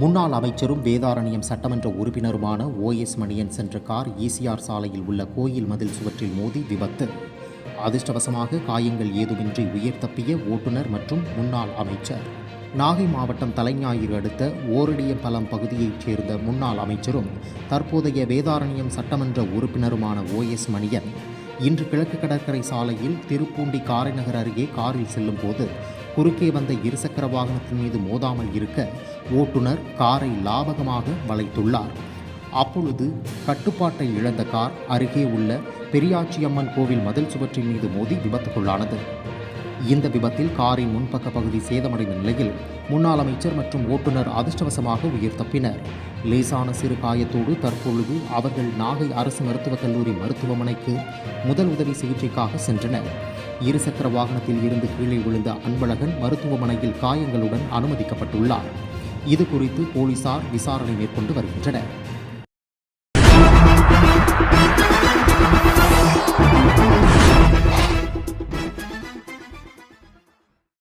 முன்னாள் அமைச்சரும் வேதாரண்யம் சட்டமன்ற உறுப்பினருமான ஓஎஸ் மணியன் சென்ற கார் ஈசிஆர் சாலையில் உள்ள கோயில் மதில் சுவற்றில் மோதி விபத்து. அதிர்ஷ்டவசமாக காயங்கள் ஏதுமின்றி உயிர் தப்பிய ஓட்டுநர் மற்றும் முன்னாள் அமைச்சர். நாகை மாவட்டம் தலைஞாயிறு அடுத்த ஓரடியம்பலம் பகுதியைச் சேர்ந்த முன்னாள் அமைச்சரும் தற்போதைய வேதாரண்யம் சட்டமன்ற உறுப்பினருமான ஓஎஸ் மணியன் இன்று கிழக்கு கடற்கரை சாலையில் திருப்பூண்டி காரைநகர் அருகே காரில் செல்லும்போது குறுக்கே வந்த இருசக்கர வாகனத்தின் மீது மோதாமல் இருக்க ஓட்டுநர் காரை லாபகமாக வளைத்துள்ளார். அப்பொழுது கட்டுப்பாட்டை இழந்த கார் அருகே உள்ள பெரியாச்சியம்மன் கோவில் மதில் சுவற்றின் மீது மோதி விபத்துக்குள்ளானது. இந்த விபத்தில் காரின் முன்பக்க பகுதி சேதமடைந்த நிலையில் முன்னாள் அமைச்சர் மற்றும் ஓட்டுநர் அதிர்ஷ்டவசமாக உயிர் தப்பினர். லேசான சிறு காயத்தோடு தற்பொழுது அவர்கள் நாகை அரசு மருத்துவக் கல்லூரி மருத்துவமனைக்கு முதல் உதவி சிகிச்சைக்காக சென்றனர். இருசக்கர வாகனத்தில் இருந்து கீழே விழுந்த அன்பழகன் மருத்துவமனையில் காயங்களுடன் அனுமதிக்கப்பட்டுள்ளார். இது குறித்து போலீசார் விசாரணை மேற்கொண்டு வருகின்றனர்.